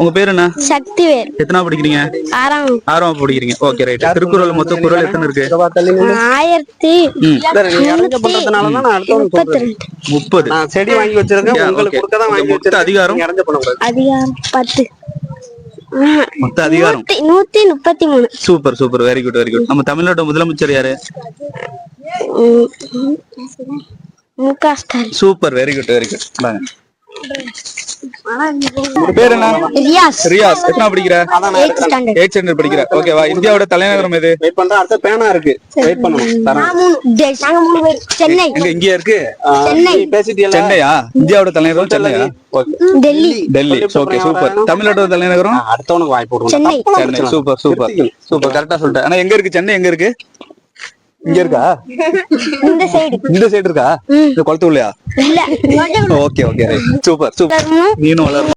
உங்க பேர் என்ன? சக்திவேல். எத்தனா படிக்கிறீங்க? ஆறாம் ஆறாம் படிக்கிறீங்க. ஓகே ரைட் திருக்குறள் மொத்த குறள் எத்தனை இருக்கு? ஆயிரத்தி முப்பது. நான் செடி வாங்கி வச்சிருக்கேன். உங்களுக்கு. கொடுக்க தான் வாங்கி வச்சிருக்கேன். அதிகாரம்? அதிகாரம் பத்து. மொத்த அதிகாரம்? நூத்தி முப்பத்தி மூணு. Super super. Very good very good நம்ம தமிழ்நாட்டு முதலமைச்சர் யாரு? ம். மு. க Stalin. Super. Very good very good பேர் என்ன? ரியாஸ். ரியாஸ். எத்தனா படிக்கிற? எயிட் ஸ்டாண்டர்ட் படிக்கிற. ஓகேவா இந்தியாவோட தலைநகரம் எது? வெயிட் அடுத்த பேனா இருக்கு. வெயிட் பேர். சென்னை. எங்க இருக்கு? சென்னை. சென்னையா? இந்தியாவோட தலைநகரம் சென்னையா? Okay Delhi. Delhi. Okay super தமிழ்நாட்டோட தலைநகரம்? அடுத்தவனுக்கு வாய்ப்பு விடுவோம் Chennai. Chennai. Super super super கரெக்டா சொல்லிட்டேன். ஆனா எங்க இருக்கு? சென்னை எங்க இருக்கு? இங்க இருக்கா? இந்த சைடு இந்த சைடு இருக்கா? இந்த குளத்து உள்ளயா? Okay okay. Super super. நீனும் வளரும்